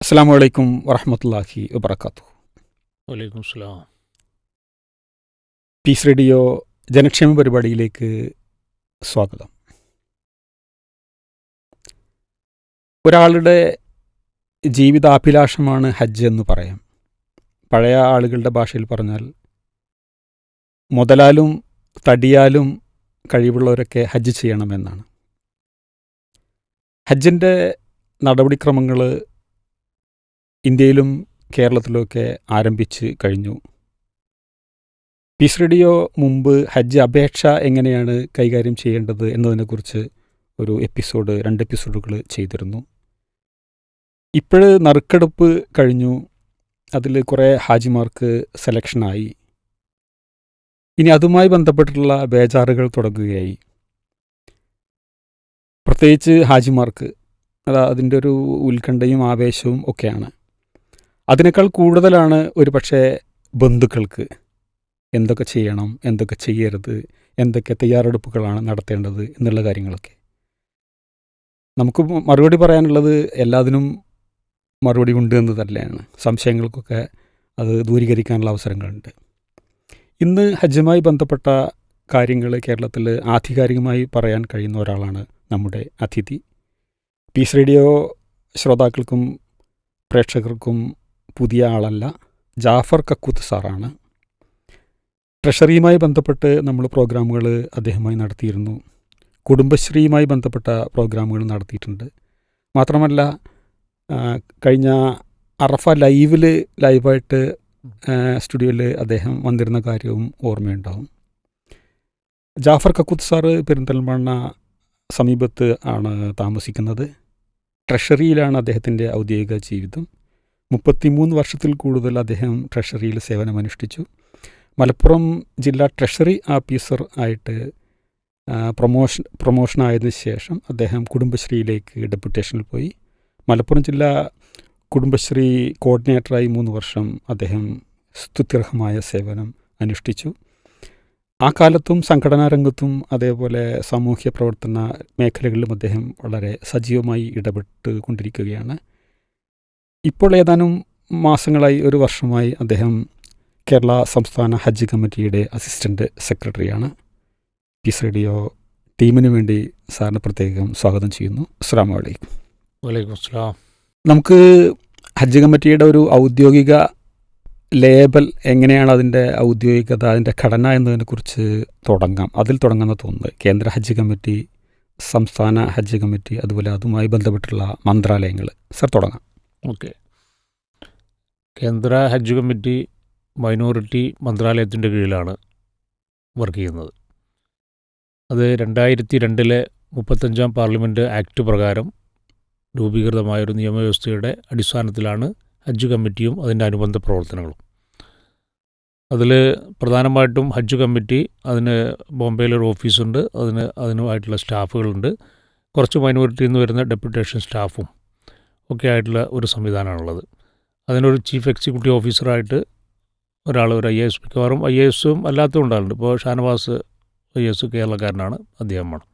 അസ്സാം വലൈക്കും വറഹമത്തല്ലാഹി വബർക്കാത്തു വലൈക്കും സ്ലാം പീസ് റേഡിയോ ജനക്ഷേമ പരിപാടിയിലേക്ക് സ്വാഗതം. ഒരാളുടെ ജീവിതാഭിലാഷമാണ് ഹജ്ജ് എന്ന് പറയാം. പഴയ ആളുകളുടെ ഭാഷയിൽ പറഞ്ഞാൽ മുതലാലും തടിയാലും കഴിവുള്ളവരൊക്കെ ഹജ്ജ് ചെയ്യണമെന്നാണ്. ഹജ്ജിന്റെ നടപടിക്രമങ്ങൾ ഇന്ത്യയിലും കേരളത്തിലുമൊക്കെ ആരംഭിച്ച് കഴിഞ്ഞു. പീസ് റേഡിയോ മുമ്പ് ഹജ്ജ് അപേക്ഷ എങ്ങനെയാണ് കൈകാര്യം ചെയ്യേണ്ടത് എന്നതിനെക്കുറിച്ച് ഒരു എപ്പിസോഡ് രണ്ട് എപ്പിസോഡുകൾ ചെയ്തിരുന്നു. ഇപ്പോഴ് നറുക്കെടുപ്പ് കഴിഞ്ഞു. അതിൽ കുറേ ഹാജിമാർക്ക് സെലക്ഷനായി ഇനി അതുമായി ബന്ധപ്പെട്ടിട്ടുള്ള ബേജാറുകൾ തുടങ്ങുകയായി. പ്രത്യേകിച്ച് ഹാജിമാർക്ക് അത് അതിന്റെ ഒരു ഉത്കണ്ഠയും ആവേശവും ഒക്കെയാണ്. അതിനേക്കാൾ കൂടുതലാണ് ഒരു പക്ഷേ ബന്ധുക്കൾക്ക് എന്തൊക്കെ ചെയ്യണം എന്തൊക്കെ ചെയ്യരുത് എന്തൊക്കെ തയ്യാറെടുപ്പുകളാണ് നടത്തേണ്ടത് എന്നുള്ള കാര്യങ്ങളൊക്കെ. നമുക്ക് മറുപടി പറയാനുള്ളത് എല്ലാത്തിനും മറുപടി ഉണ്ട് എന്ന് തന്നെയാണ്. സംശയങ്ങൾക്കൊക്കെ അത് ദൂരീകരിക്കാനുള്ള അവസരങ്ങളുണ്ട്. ഇന്ന് ഹജ്ജുമായി ബന്ധപ്പെട്ട കാര്യങ്ങൾ കേരളത്തിൽ ആധികാരികമായി പറയാൻ കഴിയുന്ന ഒരാളാണ് നമ്മുടെ അതിഥി. പീസ് റേഡിയോ ശ്രോതാക്കൾക്കും പ്രേക്ഷകർക്കും പുതിയ ആളല്ല. ജാഫർ കക്കൂത്ത് സാറാണ്. ട്രഷറിയുമായി ബന്ധപ്പെട്ട് നമ്മൾ പ്രോഗ്രാമുകൾ അദ്ദേഹമായി നടത്തിയിരുന്നു. കുടുംബശ്രീയുമായി ബന്ധപ്പെട്ട പ്രോഗ്രാമുകൾ നടത്തിയിട്ടുണ്ട്. മാത്രമല്ല കഴിഞ്ഞ അറഫ ലൈവിൽ ലൈവായിട്ട് സ്റ്റുഡിയോയിൽ അദ്ദേഹം വന്നിരുന്ന കാര്യവും ഓർമ്മയുണ്ടാവും. ജാഫർ കക്കൂത്ത് സാറ് പെരിന്തൽമണ്ണ സമീപത്ത് ആണ് താമസിക്കുന്നത്. ട്രഷറിയിലാണ് അദ്ദേഹത്തിന്റെ ഔദ്യോഗിക ജീവിതം. മുപ്പത്തിമൂന്ന് വർഷത്തിൽ കൂടുതൽ അദ്ദേഹം ട്രഷറിയിൽ സേവനമനുഷ്ഠിച്ചു. മലപ്പുറം ജില്ലാ ട്രഷറി ആഫീസർ ആയിട്ട് പ്രൊമോഷൻ പ്രൊമോഷൻ പ്രൊമോഷനായതിനു ശേഷം അദ്ദേഹം കുടുംബശ്രീയിലേക്ക് ഡെപ്യൂട്ടേഷനിൽ പോയി. മലപ്പുറം ജില്ലാ കുടുംബശ്രീ കോർഡിനേറ്ററായി മൂന്ന് വർഷം അദ്ദേഹം സ്തുത്യർഹമായ സേവനം അനുഷ്ഠിച്ചു. ആ കാലത്തും സംഘടനാ രംഗത്തും അതേപോലെ സാമൂഹ്യ പ്രവർത്തന മേഖലകളിലും അദ്ദേഹം വളരെ സജീവമായി ഇടപെട്ട് കൊണ്ടിരിക്കുകയാണ് ഇപ്പോൾ ഏതാനും മാസങ്ങളായി ഒരു വർഷമായി അദ്ദേഹം കേരള സംസ്ഥാന ഹജ്ജ് കമ്മിറ്റിയുടെ അസിസ്റ്റന്റ് സെക്രട്ടറിയാണ്. പീസ് റേഡിയോ ടീമിന് വേണ്ടി സാറിന് പ്രത്യേകം സ്വാഗതം ചെയ്യുന്നു. അസ്സാം വലൈക്കും വലൈക്കും അസ്സാം നമുക്ക് ഹജ്ജ് കമ്മിറ്റിയുടെ ഒരു ഔദ്യോഗിക ലേബൽ എങ്ങനെയാണ് അതിന്റെ ഔദ്യോഗികത അതിന്റെ ഘടന എന്നതിനെക്കുറിച്ച് തുടങ്ങാം. അതിൽ തുടങ്ങുന്ന തോന്നുന്നത് കേന്ദ്ര ഹജ്ജ് കമ്മിറ്റി സംസ്ഥാന ഹജ്ജ് കമ്മിറ്റി അതുപോലെ അതുമായി ബന്ധപ്പെട്ടുള്ള മന്ത്രാലയങ്ങൾ. സർ തുടങ്ങാം. ഓക്കെ. കേന്ദ്ര ഹജ്ജ് കമ്മിറ്റി മൈനോറിറ്റി മന്ത്രാലയത്തിന്റെ കീഴിലാണ് വർക്ക് ചെയ്യുന്നത്. അത് രണ്ടായിരത്തി രണ്ടിലെ മുപ്പത്തഞ്ചാം പാർലമെന്റ് ആക്ട് പ്രകാരം രൂപീകൃതമായൊരു നിയമവ്യവസ്ഥയുടെ അടിസ്ഥാനത്തിലാണ് ഹജ്ജ് കമ്മിറ്റിയും അതിന്റെ അനുബന്ധ പ്രവർത്തനങ്ങളും. അതിൽ പ്രധാനമായിട്ടും ഹജ്ജ് കമ്മിറ്റി അതിന് ബോംബെയിലൊരു ഓഫീസുണ്ട് അതിന് അതിനുമായിട്ടുള്ള സ്റ്റാഫുകളുണ്ട്. കുറച്ച് മൈനോറിറ്റിയിൽ നിന്ന് വരുന്ന ഡെപ്യൂട്ടേഷൻ സ്റ്റാഫും ഒക്കെ ആയിട്ടുള്ള ഒരു സംവിധാനമാണുള്ളത്. അതിനൊരു ചീഫ് എക്സിക്യൂട്ടീവ് ഓഫീസറായിട്ട് ഒരാൾ ഒരു ഐ എ എസ് മിക്കവാറും ഐ എ എസും അല്ലാത്ത ഉണ്ടാകുന്നുണ്ട് ഇപ്പോൾ ഷാനവാസ് ഐ എസ് കേരളക്കാരനാണ് അദ്ദേഹമാണ്.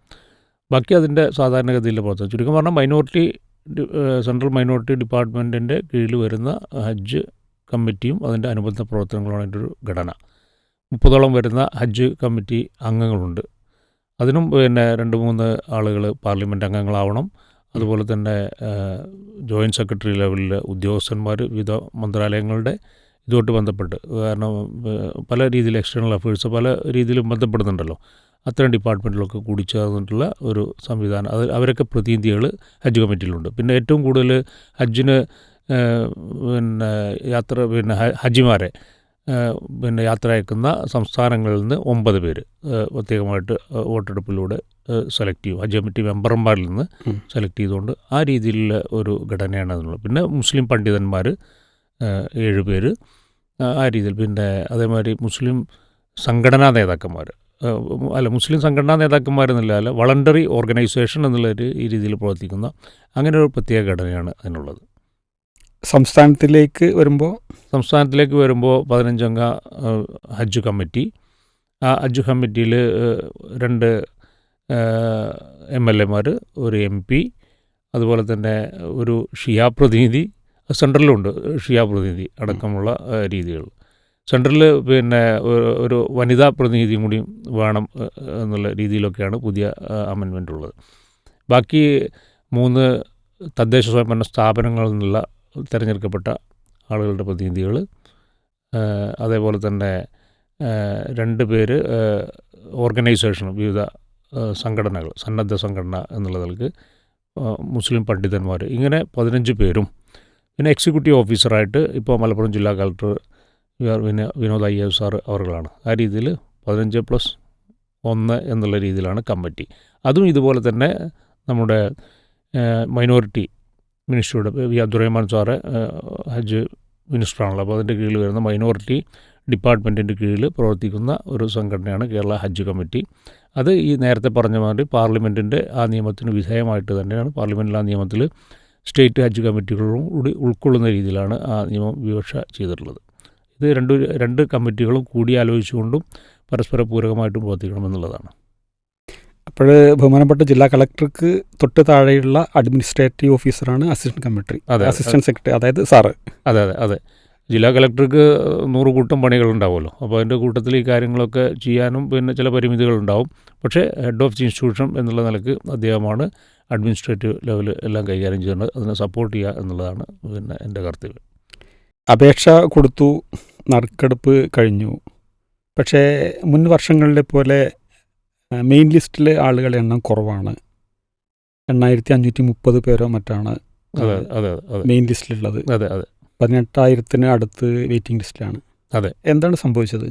ബാക്കി അതിന്റെ സാധാരണഗതിയിലെ പ്രവർത്തനം ചുരുക്കം പറഞ്ഞാൽ മൈനോറിറ്റി സെൻട്രൽ മൈനോറിറ്റി ഡിപ്പാർട്ട്മെന്റിന്റെ കീഴിൽ വരുന്ന ഹജ്ജ് കമ്മിറ്റിയും അതിന്റെ അനുബന്ധ പ്രവർത്തനങ്ങളുമാണ് അതിന്റെ ഒരു ഘടന. മുപ്പതോളം വരുന്ന ഹജ്ജ് കമ്മിറ്റി അംഗങ്ങളുണ്ട്. അതിനും പിന്നെ രണ്ട് മൂന്ന് ആളുകൾ പാർലമെന്റ് അംഗങ്ങളാവണം. അതുപോലെ തന്നെ ജോയിന്റ് സെക്രട്ടറി ലെവലിൽ ഉദ്യോഗസ്ഥന്മാർ വിവിധ മന്ത്രാലയങ്ങളുടെ ഇതുമായിട്ട് ബന്ധപ്പെട്ട്. കാരണം പല രീതിയിൽ എക്സ്റ്റേണൽ അഫയേഴ്സ് പല രീതിയിലും ബന്ധപ്പെടുന്നുണ്ടല്ലോ. അത്തരം ഡിപ്പാർട്ട്മെന്റിലൊക്കെ കൂടി ചേർന്നിട്ടുള്ള ഒരു സംവിധാനം. അത് അവരൊക്കെ പ്രതിനിധികൾ ഹജ്ജ് കമ്മിറ്റിയിലുണ്ട്. പിന്നെ ഏറ്റവും കൂടുതൽ ഹജ്ജിന് പിന്നെ യാത്ര പിന്നെ ഹജ്ജിമാരെ പിന്നെ യാത്ര അയക്കുന്ന സംസ്ഥാനങ്ങളിൽ നിന്ന് ഒമ്പത് പേര് പ്രത്യേകമായിട്ട് വോട്ടെടുപ്പിലൂടെ സെലക്ട് ചെയ്യും. ആ കമ്മിറ്റി മെമ്പർമാരിൽ നിന്ന് സെലക്ട് ചെയ്തുകൊണ്ട് ആ രീതിയിലുള്ള ഒരു ഘടനയാണ് അതിനുള്ളത്. പിന്നെ മുസ്ലിം പണ്ഡിതന്മാർ ഏഴ് പേര് ആ, രീതിയിൽ. പിന്നെ അതേമാതിരി മുസ്ലിം സംഘടനാ നേതാക്കന്മാർ അല്ല മുസ്ലിം സംഘടനാ നേതാക്കന്മാരെന്നല്ല അല്ല വളണ്ടറി ഓർഗനൈസേഷൻ എന്നുള്ളൊരു ഈ രീതിയിൽ പ്രവർത്തിക്കുന്ന അങ്ങനെ ഒരു പ്രത്യേക ഘടനയാണ് അതിനുള്ളത്. സംസ്ഥാനത്തിലേക്ക് വരുമ്പോൾ സംസ്ഥാനത്തിലേക്ക് വരുമ്പോൾ പതിനഞ്ചംഗ ഹജ്ജ് കമ്മിറ്റി. ആ ഹജ്ജ് കമ്മിറ്റിയിൽ രണ്ട് എം എൽ എമാർ ഒരു എം പി അതുപോലെ തന്നെ ഒരു ഷിയാ പ്രതിനിധി സെൻട്രലുണ്ട് ഷിയാ പ്രതിനിധി അടക്കമുള്ള രീതികൾ. സെൻട്രലിൽ പിന്നെ ഒരു- വനിതാ പ്രതിനിധിയും കൂടി വേണം എന്നുള്ള രീതിയിലൊക്കെയാണ് പുതിയ അമെൻമെന്റ് ഉള്ളത് ബാക്കി മൂന്ന് തദ്ദേശ സ്വയംഭരണ സ്ഥാപനങ്ങളിൽ നിന്നുള്ള തിരഞ്ഞെടുക്കപ്പെട്ട ആളുകളുടെ പ്രതിനിധികൾ അതേപോലെ തന്നെ രണ്ട് പേര് ഓർഗനൈസേഷനും വിവിധ സംഘടനകൾ സന്നദ്ധ സംഘടന എന്നുള്ള നിലയ്ക്ക് മുസ്ലിം പണ്ഡിതന്മാർ ഇങ്ങനെ പതിനഞ്ച് പേരും പിന്നെ എക്സിക്യൂട്ടീവ് ഓഫീസറായിട്ട് ഇപ്പോൾ മലപ്പുറം ജില്ലാ കളക്ടർ പിന്നെ വിനോദ് അയ്യ സാർ അവർകളാണ് ആ രീതിയിൽ പതിനഞ്ച് പ്ലസ് ഒന്ന് എന്നുള്ള രീതിയിലാണ് കമ്മിറ്റി. അതും ഇതുപോലെ തന്നെ നമ്മുടെ മൈനോറിറ്റി മിനിസ്ട്രിയുടെ വി അബ്ദുറഹ്മാൻ സാറ് ഹജ്ജ് മിനിസ്റ്ററാണല്ലോ അപ്പോൾ അതിന്റെ കീഴിൽ വരുന്ന മൈനോറിറ്റി ഡിപ്പാർട്ട്മെന്റിന്റെ കീഴിൽ പ്രവർത്തിക്കുന്ന ഒരു സംഘടനയാണ് കേരള ഹജ്ജ് കമ്മിറ്റി. അത് ഈ നേരത്തെ പറഞ്ഞ മാതിരി പാർലമെന്റിന്റെ ആ നിയമത്തിന് വിധേയമായിട്ട് തന്നെയാണ്. പാർലമെന്റിൽ ആ നിയമത്തിൽ സ്റ്റേറ്റ് ഹജ്ജ് കമ്മിറ്റികളും കൂടി ഉൾക്കൊള്ളുന്ന രീതിയിലാണ് ആ നിയമം വിവക്ഷ ചെയ്തിട്ടുള്ളത്. ഇത് രണ്ട് രണ്ട് കമ്മിറ്റികളും കൂടിയാലോചിച്ചുകൊണ്ടും പരസ്പര പൂരകമായിട്ടും പ്രവർത്തിക്കണമെന്നുള്ളതാണ്. അപ്പോൾ ബഹുമാനപ്പെട്ട ജില്ലാ കളക്ടർക്ക് തൊട്ട് താഴെയുള്ള അഡ്മിനിസ്ട്രേറ്റീവ് ഓഫീസറാണ് അസിസ്റ്റന്റ് കമ്മിറ്ററി അതെ അസിസ്റ്റന്റ് സെക്രട്ടറി അതായത് സാറ്. അതെ അതെ അതെ. ജില്ലാ കളക്ടർക്ക് നൂറ് കൂട്ടം പണികളുണ്ടാവുമല്ലോ. അപ്പോൾ അതിന്റെ കൂട്ടത്തിൽ ഈ കാര്യങ്ങളൊക്കെ ചെയ്യാനും പിന്നെ ചില പരിമിതികളുണ്ടാവും. പക്ഷേ ഹെഡ് ഓഫ് ദി ഇൻസ്റ്റിറ്റ്യൂഷൻ എന്നുള്ള നിലയ്ക്ക് അദ്ദേഹമാണ് അഡ്മിനിസ്ട്രേറ്റീവ് ലെവൽ എല്ലാം കൈകാര്യം ചെയ്യുന്നത്. അതിനെ സപ്പോർട്ട് ചെയ്യുക എന്നുള്ളതാണ് പിന്നെ എന്റെ കർത്തവ്യം. അപേക്ഷ കൊടുത്തു നറുക്കെടുപ്പ് കഴിഞ്ഞു. പക്ഷേ മുൻ വർഷങ്ങളിലെ പോലെ മെയിൻ ലിസ്റ്റിലെ ആളുകളുടെ എണ്ണം കുറവാണ്. എണ്ണായിരത്തി അഞ്ഞൂറ്റി മുപ്പത് പേരോ മറ്റാണ് അതെ അതെ അതെ മെയിൻ ലിസ്റ്റിലുള്ളത് അതെ അതെ. പതിനെട്ടായിരത്തിന് അടുത്ത് വെയിറ്റിംഗ് ലിസ്റ്റിലാണ്. അതെ. എന്താണ് സംഭവിച്ചത്?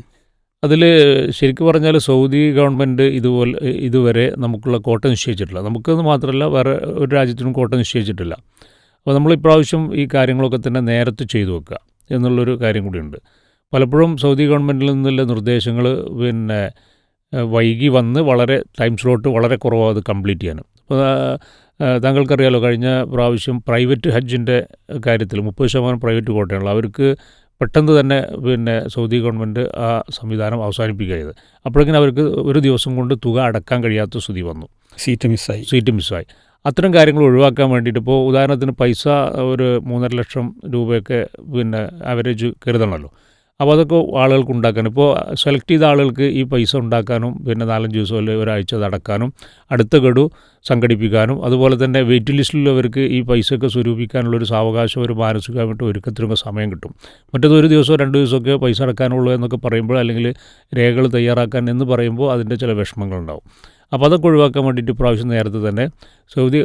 അതിൽ ശരിക്കും പറഞ്ഞാൽ സൗദി ഗവൺമെന്റ് ഇതുപോലെ ഇതുവരെ നമുക്കുള്ള കോട്ട നിശ്ചയിച്ചിട്ടില്ല. നമുക്ക് മാത്രമല്ല വേറെ ഒരു രാജ്യത്തിനും കോട്ട നിശ്ചയിച്ചിട്ടില്ല. അപ്പോൾ നമ്മൾ ഇപ്രാവശ്യം ഈ കാര്യങ്ങളൊക്കെ തന്നെ നേരത്തെ ചെയ്തു വെക്കുക എന്നുള്ളൊരു കാര്യം കൂടിയുണ്ട്. പലപ്പോഴും സൗദി ഗവൺമെന്റിൽ നിന്നുള്ള നിർദ്ദേശങ്ങൾ പിന്നെ വൈകി വന്ന് വളരെ ടൈം സ്ലോട്ട് വളരെ കുറവാണ് അത് കംപ്ലീറ്റ് ചെയ്യാനും അപ്പോൾ താങ്കൾക്കറിയാലോ കഴിഞ്ഞ പ്രാവശ്യം പ്രൈവറ്റ് ഹജ്ജിന്റെ കാര്യത്തിൽ മുപ്പത് ശതമാനം പ്രൈവറ്റ് കോട്ടയാണല്ലോ അവർക്ക് പെട്ടെന്ന് തന്നെ പിന്നെ സൗദി ഗവൺമെന്റ് ആ സംവിധാനം അവസാനിപ്പിക്കുകയത് അപ്പോഴെങ്കിലും അപ്പോഴേക്കും അവർക്ക് ഒരു ദിവസം കൊണ്ട് തുക അടക്കാൻ കഴിയാത്ത സ്ഥിതി വന്നു. സീറ്റ് മിസ്സായി. സീറ്റ് മിസ്സായി. അത്തരം കാര്യങ്ങൾ ഒഴിവാക്കാൻ വേണ്ടിയിട്ട് ഇപ്പോൾ ഉദാഹരണത്തിന് പൈസ ഒരു മൂന്നര ലക്ഷം രൂപയൊക്കെ പിന്നെ ആവറേജ് കരുതണമല്ലോ. അപ്പോൾ അതൊക്കെ ആളുകൾക്ക് ഉണ്ടാക്കാൻ ഇപ്പോൾ സെലക്ട് ചെയ്ത ആളുകൾക്ക് ഈ പൈസ ഉണ്ടാക്കാനും പിന്നെ നാലഞ്ച് ദിവസം അല്ലെങ്കിൽ ഒരാഴ്ച നടക്കാനും അടുത്ത ഗഡു സംഘടിപ്പിക്കാനും അതുപോലെ തന്നെ വെയിറ്റ് ലിസ്റ്റിലുള്ളവർക്ക് ഈ പൈസയൊക്കെ സ്വരൂപിക്കാനുള്ളൊരു സാവകാശം ഒരു മാനസികമായിട്ട് ഒരുക്കത്തിനൊക്കെ സമയം കിട്ടും. മറ്റേത് ഒരു ദിവസമോ രണ്ട് ദിവസമൊക്കെ പൈസ അടക്കാനുള്ളൂ എന്നൊക്കെ പറയുമ്പോൾ അല്ലെങ്കിൽ രേഖകൾ തയ്യാറാക്കാൻ എന്ന് പറയുമ്പോൾ അതിന്റെ ചില വിഷമങ്ങളുണ്ടാവും അപ്പോൾ അതൊക്കെ ഒഴിവാക്കാൻ വേണ്ടിയിട്ട് പ്രാവശ്യം നേരത്തെ തന്നെ സൗദി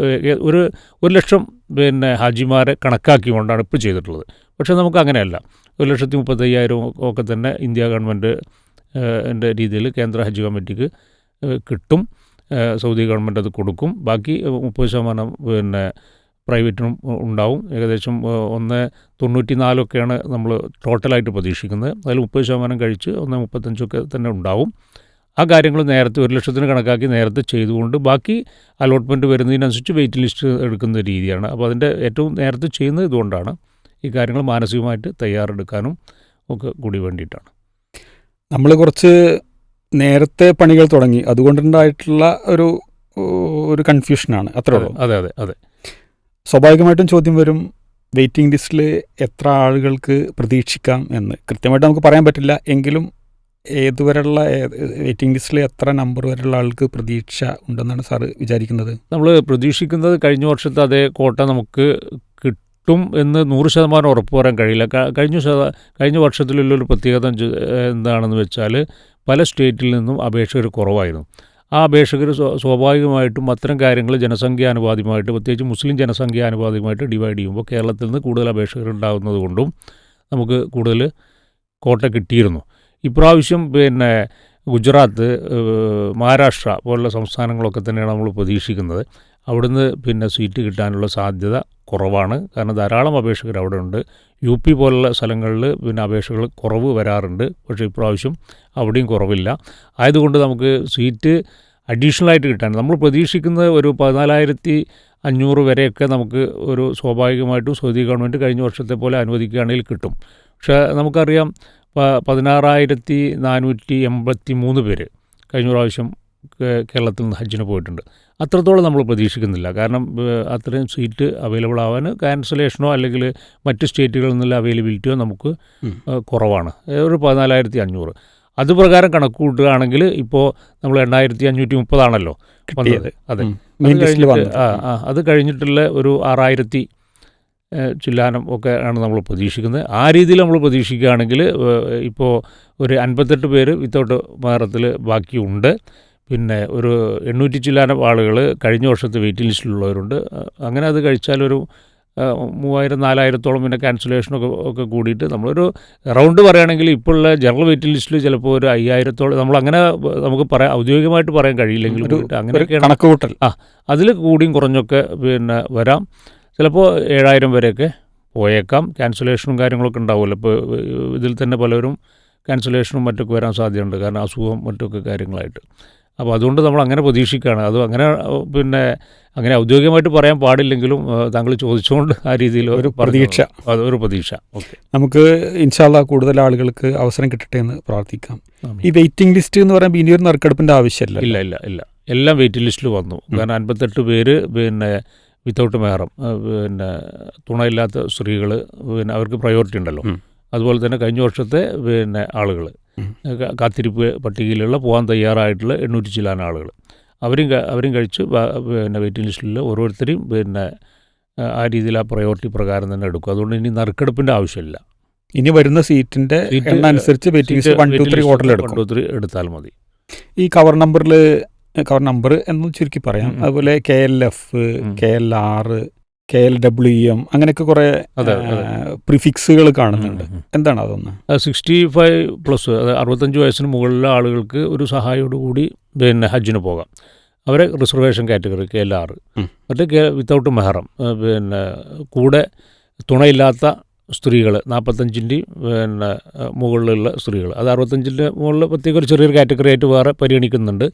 ഒരു ഒരു ലക്ഷം പിന്നെ ഹാജിമാരെ കണക്കാക്കിക്കൊണ്ടാണ് ഇപ്പോൾ ചെയ്തിട്ടുള്ളത്. പക്ഷേ നമുക്ക് അങ്ങനെയല്ല. ഒരു ലക്ഷത്തി മുപ്പത്തയ്യായിരം ഒക്കെ തന്നെ ഇന്ത്യ ഗവൺമെന്റ് എന്റെ രീതിയിൽ കേന്ദ്ര ഹജ്ജ് കമ്മിറ്റിക്ക് കിട്ടും. സൗദി ഗവൺമെന്റ് അത് കൊടുക്കും. ബാക്കി മുപ്പത് ശതമാനം പിന്നെ പ്രൈവറ്റിനും ഉണ്ടാവും. ഏകദേശം ഒന്ന് തൊണ്ണൂറ്റി നാലൊക്കെയാണ് നമ്മൾ ടോട്ടലായിട്ട് പ്രതീക്ഷിക്കുന്നത്. അതിൽ മുപ്പത് ശതമാനം കഴിച്ച് ഒന്ന് മുപ്പത്തഞ്ചൊക്കെ തന്നെ ഉണ്ടാവും. ആ കാര്യങ്ങൾ നേരത്തെ ഒരു ലക്ഷത്തിന് കണക്കാക്കി നേരത്തെ ചെയ്തുകൊണ്ട് ബാക്കി അലോട്ട്മെന്റ് വരുന്നതിനനുസരിച്ച് വെയിറ്റ് ലിസ്റ്റ് എടുക്കുന്ന രീതിയാണ്. അപ്പോൾ അതിന്റെ ഏറ്റവും നേരത്തെ ചെയ്യുന്നത് ഇതുകൊണ്ടാണ്. ഈ കാര്യങ്ങൾ മാനസികമായിട്ട് തയ്യാറെടുക്കാനും ഒക്കെ കൂടി വേണ്ടിയിട്ടാണ്. നമ്മൾ കുറച്ച് നേരത്തെ പണികൾ തുടങ്ങി. അതുകൊണ്ടുണ്ടായിട്ടുള്ള ഒരു ഒരു കൺഫ്യൂഷനാണ്. അത്രേ ഉള്ളൂ. അതെ അതെ അതെ. സ്വാഭാവികമായിട്ടും ചോദ്യം വരും വെയിറ്റിംഗ് ലിസ്റ്റിൽ എത്ര ആളുകൾക്ക് പ്രതീക്ഷിക്കാം എന്ന്. കൃത്യമായിട്ട് നമുക്ക് പറയാൻ പറ്റില്ല. എങ്കിലും ഏതുവരെയുള്ള വെയിറ്റിംഗ് ലിസ്റ്റിൽ എത്ര നമ്പർ വരെയുള്ള ആൾക്ക് പ്രതീക്ഷ ഉണ്ടെന്നാണ് സാറ് വിചാരിക്കുന്നത്? നമ്മൾ പ്രതീക്ഷിക്കുന്നത് കഴിഞ്ഞ വർഷത്തെ അതേ കോട്ട നമുക്ക് കിട്ടും എന്ന് നൂറ് ശതമാനം ഉറപ്പ് പറയാൻ കഴിയില്ല. കഴിഞ്ഞ കഴിഞ്ഞ വർഷത്തിലുള്ളൊരു പ്രത്യേകത എന്താണെന്ന് വെച്ചാൽ പല സ്റ്റേറ്റിൽ നിന്നും അപേക്ഷകർ കുറവായിരുന്നു. ആ അപേക്ഷകർ സ്വ- സ്വാഭാവികമായിട്ടും അത്തരം കാര്യങ്ങൾ ജനസംഖ്യാനുപാതികമായിട്ട് പ്രത്യേകിച്ച് മുസ്ലിം ജനസംഖ്യാനുപാതികമായിട്ട് ഡിവൈഡ് ചെയ്യുമ്പോൾ കേരളത്തിൽ നിന്ന് കൂടുതൽ അപേക്ഷകർ ഉണ്ടാകുന്നത് കൊണ്ടും നമുക്ക് കൂടുതൽ കോട്ട കിട്ടിയിരുന്നു. ഇപ്രാവശ്യം പിന്നെ ഗുജറാത്ത് മഹാരാഷ്ട്ര പോലുള്ള സംസ്ഥാനങ്ങളൊക്കെ തന്നെയാണ് നമ്മൾ പ്രതീക്ഷിക്കുന്നത്. അവിടുന്ന് പിന്നെ സീറ്റ് കിട്ടാനുള്ള സാധ്യത കുറവാണ്. കാരണം ധാരാളം അപേക്ഷകർ അവിടെ ഉണ്ട്. യു പി പോലുള്ള സ്ഥലങ്ങളിൽ പിന്നെ അപേക്ഷകൾ കുറവ് വരാറുണ്ട്. പക്ഷേ ഇപ്രാവശ്യം അവിടെയും കുറവില്ല. ആയതുകൊണ്ട് നമുക്ക് സീറ്റ് അഡീഷണലായിട്ട് കിട്ടാൻ നമ്മൾ പ്രതീക്ഷിക്കുന്ന ഒരു പതിനാലായിരത്തി അഞ്ഞൂറ് വരെയൊക്കെ നമുക്ക് ഒരു സ്വാഭാവികമായിട്ടും സൗദി ഗവൺമെന്റ് കഴിഞ്ഞ വർഷത്തെ പോലെ അനുവദിക്കുകയാണെങ്കിൽ കിട്ടും. പക്ഷേ നമുക്കറിയാം പതിനാറായിരത്തി നാനൂറ്റി എൺപത്തി മൂന്ന് പേര് കഴിഞ്ഞ പ്രാവശ്യം കേരളത്തിൽ നിന്ന് ഹജ്ജിന് പോയിട്ടുണ്ട്. അത്രത്തോളം നമ്മൾ പ്രതീക്ഷിക്കുന്നില്ല. കാരണം അത്രയും സീറ്റ് അവൈലബിൾ ആവാൻ ക്യാൻസലേഷനോ അല്ലെങ്കിൽ മറ്റ് സ്റ്റേറ്റുകളിൽ നിന്നുള്ള അവൈലബിലിറ്റിയോ നമുക്ക് കുറവാണ്. ഒരു പതിനാലായിരത്തി അഞ്ഞൂറ് അത് പ്രകാരം കണക്ക് കൂട്ടുകയാണെങ്കിൽ ഇപ്പോൾ നമ്മൾ എണ്ണായിരത്തി അഞ്ഞൂറ്റി മുപ്പതാണല്ലോ അതെ. അത് കഴിഞ്ഞിട്ടുള്ള ഒരു ആറായിരത്തി ചില്ലാനം ഒക്കെ ആണ് നമ്മൾ പ്രതീക്ഷിക്കുന്നത്. ആ രീതിയിൽ നമ്മൾ പ്രതീക്ഷിക്കുകയാണെങ്കിൽ ഇപ്പോൾ ഒരു അൻപത്തെട്ട് പേര് വിത്തൗട്ട് മാറത്തിൽ ബാക്കിയുണ്ട്. പിന്നെ ഒരു എണ്ണൂറ്റി ചില്ലാനം ആളുകൾ കഴിഞ്ഞ വർഷത്തെ വെയിറ്റിംഗ് ലിസ്റ്റിലുള്ളവരുണ്ട് അങ്ങനെ അത് കഴിച്ചാൽ ഒരു അഹ്, മൂവായിരം നാലായിരത്തോളം പിന്നെ ക്യാൻസലേഷനൊക്കെ ഒക്കെ കൂടിയിട്ട് നമ്മളൊരു റൗണ്ട് പറയുകയാണെങ്കിൽ ഇപ്പോഴുള്ള ജനറൽ വെയിറ്റിംഗ് ലിസ്റ്റിൽ ചിലപ്പോൾ ഒരു അയ്യായിരത്തോളം നമ്മൾ അങ്ങനെ നമുക്ക് പറയാം ഔദ്യോഗികമായിട്ട് പറയാൻ കഴിയില്ലെങ്കിലും അങ്ങനെയൊക്കെ കൂടിയിട്ട് ആ അതിൽ കൂടിയും കുറഞ്ഞൊക്കെ പിന്നെ വരാം. ചിലപ്പോൾ ഏഴായിരം വരെയൊക്കെ പോയേക്കാം. ക്യാൻസലേഷനും കാര്യങ്ങളൊക്കെ ഉണ്ടാവുമല്ലോ. ഇപ്പോൾ ഇതിൽ തന്നെ പലരും ക്യാൻസലേഷനും മറ്റൊക്കെ വരാൻ സാധ്യതയുണ്ട്. കാരണം അസുഖം മറ്റൊക്കെ കാര്യങ്ങളായിട്ട്. അപ്പോൾ അതുകൊണ്ട് നമ്മൾ അങ്ങനെ പ്രതീക്ഷിക്കുകയാണ്. അത് അങ്ങനെ പിന്നെ അങ്ങനെ ഔദ്യോഗികമായിട്ട് പറയാൻ പാടില്ലെങ്കിലും താങ്കൾ ചോദിച്ചുകൊണ്ട് ആ രീതിയിൽ ഒരു. പ്രതീക്ഷ. അതൊരു പ്രതീക്ഷ. ഓക്കെ. നമുക്ക് ഇൻഷാല്ല കൂടുതൽ ആളുകൾക്ക് അവസരം കിട്ടട്ടെ എന്ന് പ്രാർത്ഥിക്കാം. ഈ വെയിറ്റിംഗ് ലിസ്റ്റ് എന്ന് പറയുമ്പോൾ ഇനിയൊരു നറുക്കെടുപ്പിന്റെ ആവശ്യമില്ല ഇല്ല ഇല്ല ഇല്ല. എല്ലാം വെയിറ്റിംഗ് ലിസ്റ്റിൽ വന്നു. കാരണം അൻപത്തെട്ട് പേര് പിന്നെ വിത്തൗട്ട് മെഹറം പിന്നെ തുണയില്ലാത്ത സ്ത്രീകൾ പിന്നെ അവർക്ക് പ്രയോറിറ്റി ഉണ്ടല്ലോ. അതുപോലെ തന്നെ കഴിഞ്ഞ വർഷത്തെ പിന്നെ ആളുകൾ. കാത്തിരിപ്പ് പട്ടികയിലുള്ള പോകാൻ തയ്യാറായിട്ടുള്ള എണ്ണൂറ്റി ചില്ലാൻ ആളുകൾ അവരും അവരും കഴിച്ച് പിന്നെ വെയിറ്റിംഗ് ലിസ്റ്റിൽ ഓരോരുത്തരെയും പിന്നെ ആ രീതിയിൽ ആ പ്രയോറിറ്റി പ്രകാരം തന്നെ എടുക്കും. അതുകൊണ്ട് ഇനി നറുക്കെടുപ്പിന്റെ ആവശ്യമില്ല. ഇനി വരുന്ന സീറ്റിന്റെ എണ്ണം അനുസരിച്ച് waiting list one two three ഹോട്ടലിൽ എടുക്കും. ടു ത്രീ എടുത്താൽ മതി. ഈ കവർ നമ്പറിൽ കവർ നമ്പർ എന്ന് ചുരുക്കി പറയാം. അതുപോലെ K L F K L R K L W M അങ്ങനെയൊക്കെ കുറെ. പ്രിഫിക്സുകൾ കാണുന്നുണ്ട്. എന്താണ് അതൊന്ന് സിക്സ്റ്റി ഫൈവ് പ്ലസ് അറുപത്തഞ്ച് വയസ്സിന് മുകളിലുള്ള ആളുകൾക്ക് ഒരു സഹായോടുകൂടി പിന്നെ ഹജ്ജിന് പോകാം അവരെ റിസർവേഷൻ കാറ്റഗറി കെ എൽ ആറ്. മറ്റേ കെ വിത്തൗട്ട് മെഹറം പിന്നെ കൂടെ തുണയില്ലാത്ത സ്ത്രീകൾ നാൽപ്പത്തഞ്ചിന്റെയും പിന്നെ മുകളിലുള്ള സ്ത്രീകൾ അത് അറുപത്തഞ്ചിന്റെ മുകളിൽ പ്രത്യേക ഒരു ചെറിയൊരു കാറ്റഗറി ആയിട്ട് വേറെ പരിഗണിക്കുന്നുണ്ട്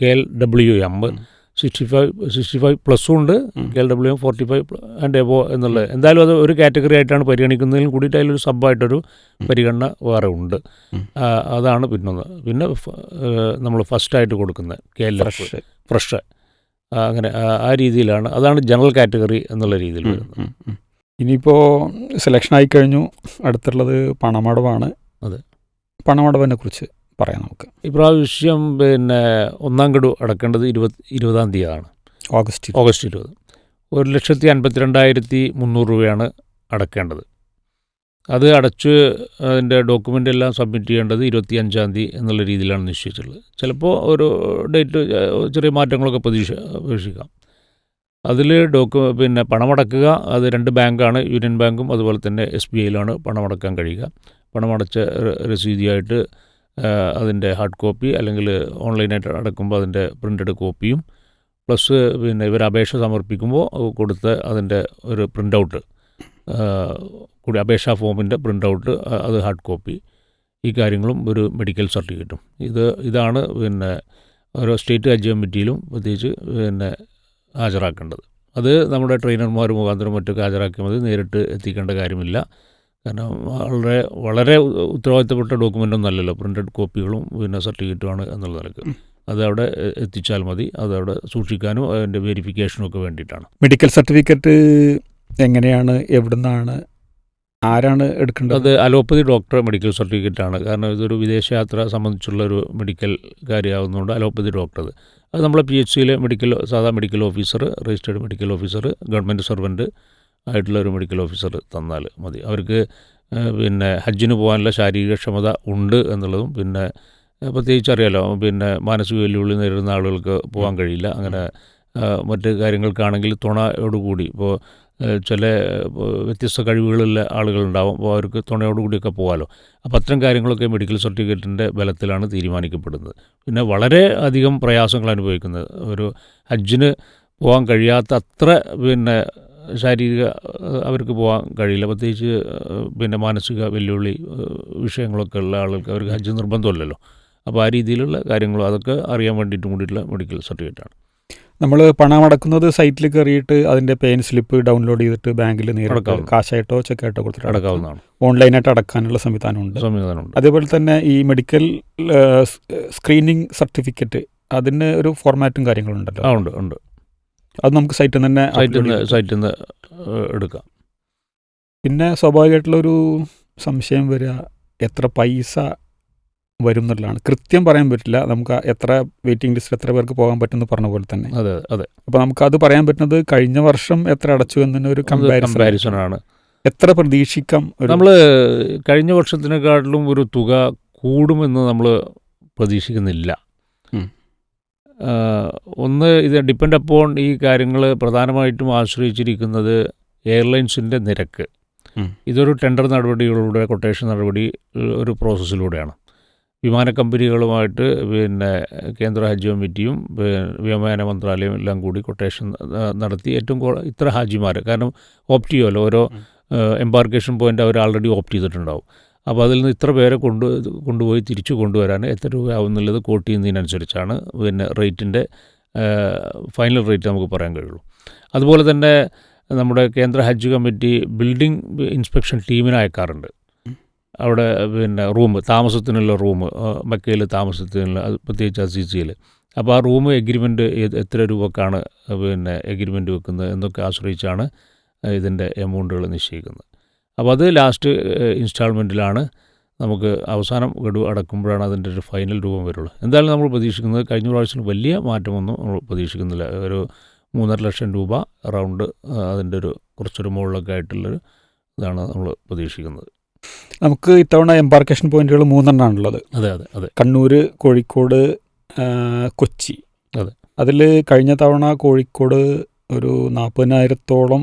K L W M. Sixty five sixty five പ്ലസും ഉണ്ട് L W M forty five and above എന്നുള്ളത് എന്തായാലും അത് ഒരു കാറ്റഗറി ആയിട്ടാണ് പരിഗണിക്കുന്നതിലും കൂടിയിട്ട് അതിലൊരു സബ്ബായിട്ടൊരു പരിഗണന വേറെ ഉണ്ട്. അതാണ് പിന്നൊന്ന് പിന്നെ നമ്മൾ ഫസ്റ്റായിട്ട് കൊടുക്കുന്നത് K L F fresh fresh അങ്ങനെ ആ- ആ രീതിയിലാണ്. അതാണ് ജനറൽ കാറ്റഗറി എന്നുള്ള രീതിയിൽ വരുന്നത്. ഇനിയിപ്പോൾ സെലക്ഷൻ ആയിക്കഴിഞ്ഞു അടുത്തുള്ളത് പണമടവാണ്. അതെ. പണമടവിനെ കുറിച്ച്. പറയാം നമുക്ക്. ഇപ്രാവശ്യം പിന്നെ ഒന്നാം ഗഡു അടക്കേണ്ടത് ഇരുപത് ഇരുപതാം തീയതിയാണ്. ഓഗസ്റ്റ് ഓഗസ്റ്റ് ഇരുപത്. ഒരു ലക്ഷത്തി അൻപത്തിരണ്ടായിരത്തി മുന്നൂറ് രൂപയാണ് അടക്കേണ്ടത്. അത് അടച്ച് അതിന്റെ ഡോക്യുമെന്റ് എല്ലാം സബ്മിറ്റ് ചെയ്യേണ്ടത് ഇരുപത്തി അഞ്ചാം തീയതി എന്നുള്ള രീതിയിലാണ് നിശ്ചയിച്ചിട്ടുള്ളത്. ചിലപ്പോൾ ഒരു ഡേറ്റ് ചെറിയ മാറ്റങ്ങളൊക്കെ പ്രതീക്ഷ പ്രതീക്ഷിക്കാം. അതിൽ ഡോക്യു പിന്നെ പണമടക്കുക അത് രണ്ട് ബാങ്കാണ് യൂണിയൻ ബാങ്കും അതുപോലെ തന്നെ എസ് ബി ഐയിലാണ് പണമടക്കാൻ കഴിയുക. പണമടച്ച രസീതിയായിട്ട് അതിന്റെ ഹാർഡ് കോപ്പി അല്ലെങ്കിൽ ഓൺലൈനായിട്ട് അടക്കുമ്പോൾ അതിന്റെ പ്രിന്റഡ് കോപ്പിയും പ്ലസ് പിന്നെ ഇവർ അപേക്ഷ സമർപ്പിക്കുമ്പോൾ കൊടുത്ത് അതിന്റെ ഒരു പ്രിന്റ് ഔട്ട് കൂടി അപേക്ഷാ ഫോമിന്റെ പ്രിന്റ് ഔട്ട് അത് ഹാർഡ് കോപ്പി ഈ കാര്യങ്ങളും ഒരു മെഡിക്കൽ സർട്ടിഫിക്കറ്റും ഇത് ഇതാണ് പിന്നെ ഓരോ സ്റ്റേറ്റ് ഹജ്ജ് കമ്മിറ്റിയിലും പ്രത്യേകിച്ച് പിന്നെ ഹാജരാക്കേണ്ടത്. അത് നമ്മുടെ ട്രെയിനർമാർ മുഖാന്തരം മറ്റൊക്കെ ഹാജരാക്കിയാൽ മതി. നേരിട്ട് എത്തിക്കേണ്ട കാര്യമില്ല. കാരണം വളരെ വളരെ ഉത്തരവാദിത്തപ്പെട്ട ഡോക്യുമെന്റ് അല്ലല്ലോ. പ്രിന്റഡ് കോപ്പികളും പിന്നെ സർട്ടിഫിക്കറ്റുമാണ് എന്നുള്ള നിലയ്ക്ക്. അത് അവിടെ എത്തിച്ചാൽ മതി. അതവിടെ സൂക്ഷിക്കാനും അതിന്റെ വെരിഫിക്കേഷനും ഒക്കെ വേണ്ടിയിട്ടാണ്. മെഡിക്കൽ സർട്ടിഫിക്കറ്റ് എങ്ങനെയാണ്? എവിടുന്നാണ്? ആരാണ് എടുക്കേണ്ടത്? അത് അലോപ്പതി ഡോക്ടർ മെഡിക്കൽ സർട്ടിഫിക്കറ്റ് ആണ്. കാരണം ഇതൊരു വിദേശയാത്ര സംബന്ധിച്ചുള്ള ഒരു മെഡിക്കൽ കാര്യമാകുന്നതുകൊണ്ട് അലോപ്പതി ഡോക്ടർ അത്. അത് നമ്മളെ പി എച്ച് സിയിലെ മെഡിക്കൽ സാധാ medical officer registered medical officer government servant ആയിട്ടുള്ള ഒരു മെഡിക്കൽ ഓഫീസർ തന്നാൽ മതി. അവർക്ക് പിന്നെ ഹജ്ജിന് പോകാനുള്ള ശാരീരിക ക്ഷമത ഉണ്ട് എന്നുള്ളതും പിന്നെ പ്രത്യേകിച്ച് അറിയാലോ പിന്നെ മാനസിക വെല്ലുവിളി നേരിടുന്ന ആളുകൾക്ക് പോകാൻ കഴിയില്ല. അങ്ങനെ മറ്റ് കാര്യങ്ങൾക്കാണെങ്കിൽ തുണയോടുകൂടി ഇപ്പോൾ ചില വ്യത്യസ്ത കഴിവുകളുള്ള ആളുകളുണ്ടാവും അപ്പോൾ അവർക്ക് തുണയോടുകൂടിയൊക്കെ പോകാമല്ലോ അപ്പോൾ അത്തരം കാര്യങ്ങളൊക്കെ മെഡിക്കൽ സർട്ടിഫിക്കറ്റിന്റെ ബലത്തിലാണ് തീരുമാനിക്കപ്പെടുന്നത്. പിന്നെ വളരെ അധികം പ്രയാസങ്ങൾ അനുഭവിക്കുന്നത് ഒരു ഹജ്ജിന് പോകാൻ കഴിയാത്ത അത്ര പിന്നെ ശാരീരിക അവർക്ക് പോകാൻ കഴിയില്ല. പ്രത്യേകിച്ച് പിന്നെ മാനസിക വെല്ലുവിളി വിഷയങ്ങളൊക്കെ ഉള്ള ആളുകൾക്ക് അവർക്ക് ഹജ്ജ് നിർബന്ധമല്ലല്ലോ. അപ്പോൾ ആ രീതിയിലുള്ള കാര്യങ്ങളും അതൊക്കെ അറിയാൻ വേണ്ടിയിട്ട് കൂടിയിട്ടുള്ള മെഡിക്കൽ സർട്ടിഫിക്കറ്റാണ്. നമ്മൾ പണം അടക്കുന്നത് സൈറ്റിൽ കയറിയിട്ട് അതിന്റെ പേൻ സ്ലിപ്പ് ഡൗൺലോഡ് ചെയ്തിട്ട് ബാങ്കിൽ നേരിട്ട്. കാശായിട്ടോ ചെക്കായിട്ടോ കൊടുത്തിട്ട് അടക്കാം. അടക്കാവുന്നതാണ്. ഓൺലൈനായിട്ട് അടക്കാനുള്ള സംവിധാനമുണ്ട്. സംവിധാനമുണ്ട്. അതേപോലെ തന്നെ ഈ മെഡിക്കൽ സ്ക്രീനിങ് സർട്ടിഫിക്കറ്റ് അതിന് ഒരു ഫോർമാറ്റും കാര്യങ്ങളുണ്ടല്ലോ ആ ഉണ്ട് ഉണ്ട്. അത് നമുക്ക് സൈറ്റിൽ നിന്ന് തന്നെ സൈറ്റിൽ നിന്ന് സൈറ്റിൽ നിന്ന് എടുക്കാം. പിന്നെ സ്വാഭാവികമായിട്ടുള്ളൊരു സംശയം വരിക എത്ര പൈസ വരും എന്നുള്ളതാണ്. കൃത്യം പറയാൻ പറ്റില്ല. നമുക്ക് എത്ര വെയിറ്റിംഗ് ലിസ്റ്റിൽ എത്ര പേർക്ക് പോകാൻ പറ്റുമെന്ന് പറഞ്ഞ പോലെ തന്നെ. അതെ അതെ. അപ്പോൾ നമുക്ക് അത് പറയാൻ പറ്റുന്നത് കഴിഞ്ഞ വർഷം എത്ര അടച്ചു എന്നതിന് ഒരു കമ്പാരിസൺ ആണ്. എത്ര പ്രതീക്ഷിക്കാം നമ്മൾ കഴിഞ്ഞ വർഷത്തിനെക്കാട്ടിലും ഒരു തുക കൂടുമെന്ന് നമ്മൾ പ്രതീക്ഷിക്കുന്നില്ല. ഒന്ന് ഇത് ഡിപ്പെൻഡ് അപ്പോൺ ഈ കാര്യങ്ങൾ പ്രധാനമായിട്ടും ആശ്രയിച്ചിരിക്കുന്നത് എയർലൈൻസിന്റെ നിരക്ക്. ഇതൊരു ടെൻഡർ നടപടികളിലൂടെ കൊട്ടേഷൻ നടപടി ഒരു പ്രോസസ്സിലൂടെയാണ് വിമാന കമ്പനികളുമായിട്ട് പിന്നെ കേന്ദ്ര ഹജ്ജ് കമ്മിറ്റിയും വ്യോമയാന മന്ത്രാലയവും എല്ലാം കൂടി കൊട്ടേഷൻ നടത്തി ഏറ്റവും കൂടുതൽ ഇത്ര ഹാജിമാർ കാരണം ഓപ്റ്റ് ചെയ്യുമല്ലോ ഓരോ. എംബാർക്കേഷൻ പോയിന്റ് അവർ ആൾറെഡി ഓപ്റ്റ് ചെയ്തിട്ടുണ്ടാവും. അപ്പോൾ അതിൽ നിന്ന് ഇത്ര പേരെ കൊണ്ട് കൊണ്ടുപോയി തിരിച്ചു കൊണ്ടുവരാൻ എത്ര രൂപയാവും എന്നുള്ളത് കോട്ട് പിന്നെ റേറ്റിന്റെ ഫൈനൽ റേറ്റ് നമുക്ക് പറയാൻ കഴിയുള്ളൂ. അതുപോലെ തന്നെ നമ്മുടെ കേന്ദ്ര ഹജ്ജ് കമ്മിറ്റി ബിൽഡിംഗ് ഇൻസ്പെക്ഷൻ ടീമിനെ അയക്കാറുണ്ട്. അവിടെ പിന്നെ റൂം താമസത്തിനുള്ള റൂം മക്കയിൽ താമസത്തിനുള്ള പ്രത്യേകിച്ച് അസീസിയിൽ അപ്പോൾ ആ റൂം എഗ്രിമെന്റ് എത്ര രൂപക്കാണ് പിന്നെ എഗ്രിമെന്റ് വെക്കുന്നത് എന്നൊക്കെ ആശ്രയിച്ചാണ് ഇതിന്റെ എമൗണ്ടുകൾ നിശ്ചയിക്കുന്നത്. അപ്പോൾ അത് ലാസ്റ്റ് ഇൻസ്റ്റാൾമെന്റിലാണ് നമുക്ക് അവസാനം ഗഡു അടക്കുമ്പോഴാണ് അതിന്റെ ഒരു ഫൈനൽ രൂപം വരുള്ളൂ. എന്തായാലും നമ്മൾ പ്രതീക്ഷിക്കുന്നത് കഴിഞ്ഞ പ്രാവശ്യം വലിയ മാറ്റമൊന്നും നമ്മൾ പ്രതീക്ഷിക്കുന്നില്ല. ഒരു മൂന്നര ലക്ഷം രൂപ റൗണ്ട് അതിന്റെ ഒരു കുറച്ചൊരു മുകളിലൊക്കെ ആയിട്ടുള്ളൊരു ഇതാണ് നമ്മൾ പ്രതീക്ഷിക്കുന്നത്. നമുക്ക് ഇത്തവണ എംബാർക്കേഷൻ പോയിന്റുകൾ മൂന്നെണ്ണമാണുള്ളത് അതെ അതെ അതെ. കണ്ണൂർ കോഴിക്കോട് കൊച്ചി. അതെ. അതിൽ കഴിഞ്ഞ തവണ കോഴിക്കോട് ഒരു നാൽപ്പതിനായിരത്തോളം